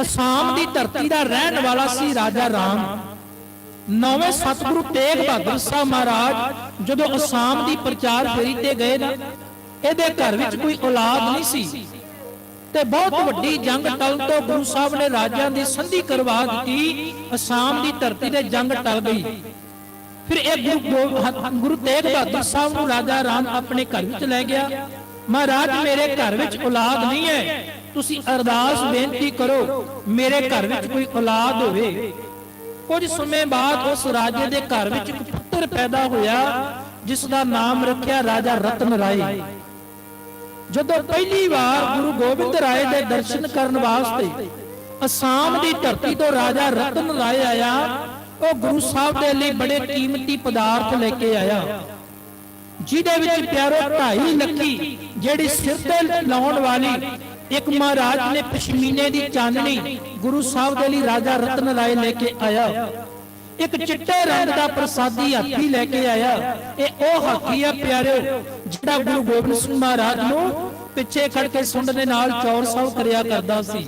ਅਸਾਮ ਦੀ ਧਰਤੀ ਦਾ ਰਹਿਣ ਵਾਲਾ ਸੀ ਰਾਜਾ ਰਾਮ। ਨੌਵੇਂ ਸਤਿਗੁਰੂ ਤੇਗ ਬਹਾਦਰ ਸਾਹਿਬ ਮਹਾਰਾਜ ਜਦੋਂ ਅਸਾਮ ਦੀ ਪ੍ਰਚਾਰ ਫੇਰੀ ਤੇ ਗਏ ਨਾ ਇਹਦੇ ਘਰ ਵਿੱਚ ਕੋਈ ਔਲਾਦ ਨਹੀਂ ਸੀ। ਤੇ ਬਹੁਤ ਵੱਡੀ ਜੰਗ ਟਲ ਤੋਂ ਗੁਰੂ ਸਾਹਿਬ ਨੇ ਰਾਜਿਆਂ ਦੀ ਸੰਧੀ ਕਰਵਾ ਦਿੱਤੀ। ਅਸਾਮ ਦੀ ਧਰਤੀ ਤੇ ਜੰਗ ਟਲ ਗਈ। ਫਿਰ ਇਹ ਗੁਰੂ ਗੁਰੂ ਤੇਗ ਬਹਾਦਰ ਸਾਹਿਬ ਨੂੰ ਰਾਜਾ ਰਾਮ ਆਪਣੇ ਘਰ ਵਿੱਚ ਲੈ ਗਿਆ। ਮਹਾਰਾਜ ਮੇਰੇ ਘਰ ਵਿੱਚ ਔਲਾਦ ਨਹੀਂ ਹੈ। ਤੁਸੀਂ ਅਰਦਾਸ ਬੇਨਤੀ ਕਰੋ, ਮੇਰੇ ਘਰ ਵਿੱਚ ਕੋਈ ਔਲਾਦ ਹੋਵੇ। ਕੁਝ ਸਮੇਂ ਬਾਅਦ ਉਸ ਰਾਜੇ ਦੇ ਘਰ ਵਿੱਚ ਇੱਕ ਪੁੱਤਰ ਪੈਦਾ ਹੋਇਆ, ਜਿਸ ਦਾ ਨਾਮ ਰੱਖਿਆ ਰਾਜਾ ਰਤਨ ਰਾਏ। ਜਦੋਂ ਪਹਿਲੀ ਵਾਰ ਗੁਰੂ ਗੋਬਿੰਦ ਰਾਏ ਦੇ ਦਰਸ਼ਨ ਕਰਨ ਵਾਸਤੇ ਅਸਾਮ ਦੀ ਧਰਤੀ ਤੋਂ ਰਾਜਾ ਰਤਨ ਰਾਏ ਆਇਆ, ਉਹ ਗੁਰੂ ਸਾਹਿਬ ਦੇ ਲਈ ਬੜੇ ਕੀਮਤੀ ਪਦਾਰਥ ਲੈ ਕੇ ਆਇਆ। ਜਿਹਦੇ ਵਿੱਚ ਪਿਆਰੋ 2.5 ਲੱਖੀ, ਜਿਹੜੀ ਸਿਰ ਤੇ ਲਾਉਣ ਵਾਲੀ ਇੱਕ ਮਹਾਰਾਜ ਨੇ ਪਸ਼ਮੀਨੇ ਦੀ ਚਾਨਣੀ ਗੁਰੂ ਸਾਹਿਬ ਦੇ ਲਈ ਰਾਜਾ ਰਤਨ ਰਾਏ ਲੈ ਕੇ ਆਇਆ। ਇੱਕ ਚਿੱਟੇ ਰੰਗ ਦਾ ਪ੍ਰਸਾਦੀ ਹਾਥੀ ਲੈ ਕੇ ਆਇਆ। ਇਹ ਉਹ ਹਾਥੀ ਆ ਪਿਆਰਿਓ, ਜਿਹੜਾ ਗੁਰੂ ਗੋਬਿੰਦ ਸਿੰਘ ਮਹਾਰਾਜ ਨੂੰ ਪਿੱਛੇ ਖੜ ਕੇ ਸੁੰਡ ਦੇ ਨਾਲ ਚੌਰ ਸਾਹਿਬ ਕਰਿਆ ਕਰਦਾ ਸੀ।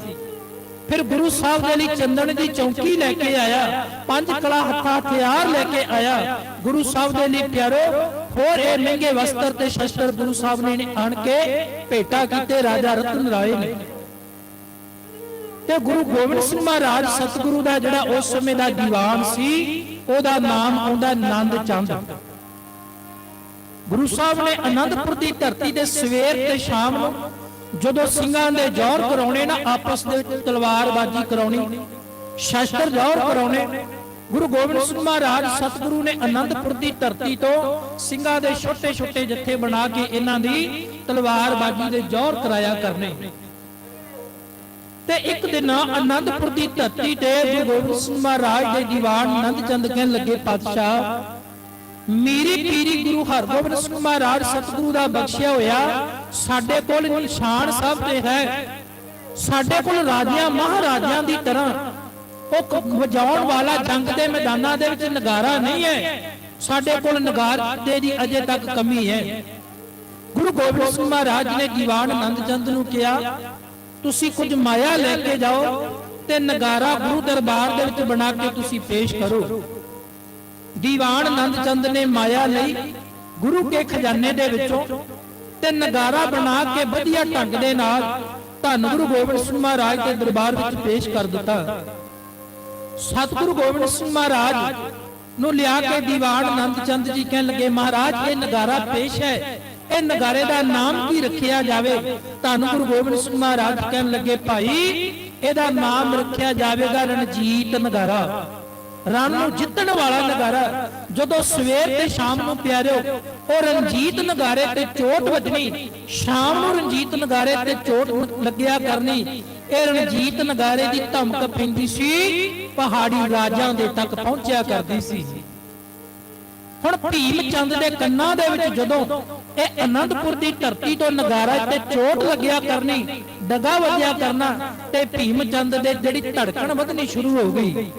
ਫਿਰ ਗੁਰੂ ਸਾਹਿਬ ਦੇ ਲਈ ਚੰਦਨ ਦੀ ਚੌਂਕੀ ਲੈ ਕੇ ਆਇਆ ਪੰਜ ਕਲਾ ਹੱਥਾਂ ਹਥਿਆਰ ਲੈ ਕੇ ਆਇਆ। ਗੁਰੂ ਸਾਹਿਬ ਦੇ ਲਈ ਪਿਆਰੋ ਹੋਰ ਇਹ ਮਹਿੰਗੇ ਵਸਤਰ ਤੇ ਸ਼ਸਤਰ ਗੁਰੂ ਸਾਹਿਬ ਨੇ ਆਣ ਕੇ ਭੇਟਾ ਕੀਤੇ ਰਾਜਾ ਰਤਨ ਰਾਏ ਨੇ। ਤੇ ਗੁਰੂ ਗੋਬਿੰਦ ਸਿੰਘ ਮਹਾਰਾਜ ਸਤਿਗੁਰੂ ਦਾ ਜਿਹੜਾ ਉਸ ਸਮੇਂ ਦਾ ਦੀਵਾਨ ਸੀ ਉਹਦਾ ਨਾਮ ਆਉਂਦਾ ਨੰਦ ਚੰਦ। ਗੁਰੂ ਸਾਹਿਬ ਨੇ ਆਨੰਦਪੁਰ ਦੀ ਧਰਤੀ ਤੇ ਸਵੇਰ ਤੇ ਸ਼ਾਮ ਨੂੰ ਜਦੋਂ ਸਿੰਘਾਂ ਦੇ ਜੌਹਰ ਕਰਾਉਣੇ ਨਾ ਆਪਸ ਦੇ ਵਿੱਚ ਤਲਵਾਰਬਾਜ਼ੀ ਕਰਾਉਣੀ ਸ਼ਸਤਰ ਜੌਹਰ ਕਰਾਉਣੇ ਗੁਰੂ ਗੋਬਿੰਦ ਸਿੰਘ ਮਹਾਰਾਜ ਸਤਿਗੁਰੂ ਨੇ ਆਨੰਦਪੁਰ ਦੀ ਧਰਤੀ ਤੋਂ ਸਿੰਘਾਂ ਦੇ ਛੋਟੇ ਛੋਟੇ ਜੱਥੇ ਬਣਾ ਕੇ ਇਹਨਾਂ ਦੀ ਤਲਵਾਰਬਾਜ਼ੀ ਦੇ ਜੌਹਰ ਕਰਾਇਆ ਕਰਨੇ। ਤੇ ਇੱਕ ਦਿਨ ਆਨੰਦਪੁਰ ਦੀ ਧਰਤੀ ਤੇ ਗੁਰੂ ਗੋਬਿੰਦ ਸਿੰਘ ਮਹਾਰਾਜ ਦੇ ਦੀਵਾਨ ਆਨੰਦ ਚੰਦ ਕਹਿਣ ਲੱਗੇ ਪਾਤਸ਼ਾਹ ਮੇਰੀ ਪੀਰੀ ਗੁਰੂ ਹਰਗੋਬਿੰਦ ਸਿੰਘ ਮਹਾਰਾਜ ਸਤਿਗੁਰੂ ਦਾ ਬਖਸ਼ਿਆ ਹੋਇਆ, ਸਾਡੇ ਕੋਲ ਨਿਸ਼ਾਨ ਸਭ ਤੇ ਹੈ। ਸਾਡੇ ਕੋਲ ਰਾਜਿਆਂ, ਮਹਾਰਾਜਿਆਂ ਦੀ ਤਰ੍ਹਾਂ ਉਹ ਵਜਾਉਣ ਵਾਲਾ ਜੰਗ ਦੇ ਮੈਦਾਨਾਂ ਦੇ ਵਿੱਚ ਨਗਾਰਾ ਨਹੀਂ ਹੈ। ਸਾਡੇ ਕੋਲ ਨਗਾਰੇ ਦੀ ਅਜੇ ਤੱਕ ਕਮੀ ਹੈ। ਗੁਰੂ ਗੋਬਿੰਦ ਸਿੰਘ ਮਹਾਰਾਜ ਨੇ ਦੀਵਾਨ ਆਨੰਦ ਚੰਦ ਨੂੰ ਕਿਹਾ, ਤੁਸੀਂ ਕੁਝ ਮਾਇਆ ਲੈ ਕੇ ਜਾਓ ਤੇ ਨਗਾਰਾ ਗੁਰੂ ਦਰਬਾਰ ਦੇ ਵਿੱਚ ਬਣਾ ਕੇ ਤੁਸੀਂ ਪੇਸ਼ ਕਰੋ। ਦੀਵਾਨ ਆਨੰਦ ਚੰਦ ਨੇ ਮਾਇਆ ਲਈ ਗੁਰੂ ਕੇ ਖਜ਼ਾਨੇ ਦੇ ਵਿੱਚੋਂ ਤੇ ਨਗਾਰਾ ਬਣਾ ਕੇ ਵਧੀਆ ਢੰਗ ਦੇ ਨਾਲ ਧੰਨ ਗੁਰੂ ਗੋਬਿੰਦ ਸਿੰਘ ਮਹਾਰਾਜ ਦੇ ਦਰਬਾਰ ਵਿੱਚ ਪੇਸ਼ ਕਰ ਦਿੱਤਾ। ਸਤਿਗੁਰੂ ਗੋਬਿੰਦ ਸਿੰਘ ਮਹਾਰਾਜ ਨੂੰ ਲਿਆ ਕੇ ਦੀਵਾਨ ਆਨੰਦ ਚੰਦ ਜੀ ਕਹਿਣ ਲੱਗੇ ਮਹਾਰਾਜ ਇਹ ਨਗਾਰਾ ਪੇਸ਼ ਹੈ। ਇਹ ਨਗਾਰੇ ਦਾ ਨਾਮ ਕੀ ਰੱਖਿਆ ਜਾਵੇ। ਧੰਨ ਗੁਰੂ ਗੋਬਿੰਦ ਸਿੰਘ ਮਹਾਰਾਜ ਕਹਿਣ ਲੱਗੇ ਭਾਈ ਇਹਦਾ ਨਾਮ ਰੱਖਿਆ ਜਾਵੇਗਾ ਰਣਜੀਤ ਨਗਾਰਾ। ਰਣ ਨੂੰ ਜਿੱਤਣ ਵਾਲਾ ਨਗਾਰਾ ਜਦੋਂ ਸਵੇਰ ਤੇ ਸ਼ਾਮ ਨੂੰ ਪਿਆਰਿਓ ਉਹ ਰਣਜੀਤ ਨਗਾਰੇ ਤੇ ਚੋਟ ਵੱਜਣੀ ਸ਼ਾਮ ਨੂੰ ਰਣਜੀਤ ਨਗਾਰੇ ਤੇ ਚੋਟ ਲੱਗਿਆ ਕਰਨੀ। ਇਹ ਰਣਜੀਤ ਨਗਾਰੇ ਦੀ ਧਮਕ ਪੈਂਦੀ ਸੀ ਪਹਾੜੀ ਰਾਜਾਂ ਦੇ ਤੱਕ ਪਹੁੰਚਿਆ ਕਰਦੀ ਸੀ। ਹੁਣ ਭੀਮ ਚੰਦ ਦੇ ਕੰਨਾਂ ਦੇ ਵਿੱਚ ਜਦੋਂ ਇਹ ਆਨੰਦਪੁਰ ਦੀ ਧਰਤੀ ਤੋਂ ਨਗਾਰਾ ਤੇ ਚੋਟ ਲੱਗਿਆ ਕਰਨੀ ਡਗਾ ਵੱਜਿਆ ਕਰਨਾ ਤੇ ਭੀਮ ਚੰਦ ਦੇ ਜਿਹੜੀ ਧੜਕਣ ਵਧਣੀ ਸ਼ੁਰੂ ਹੋ ਗਈ।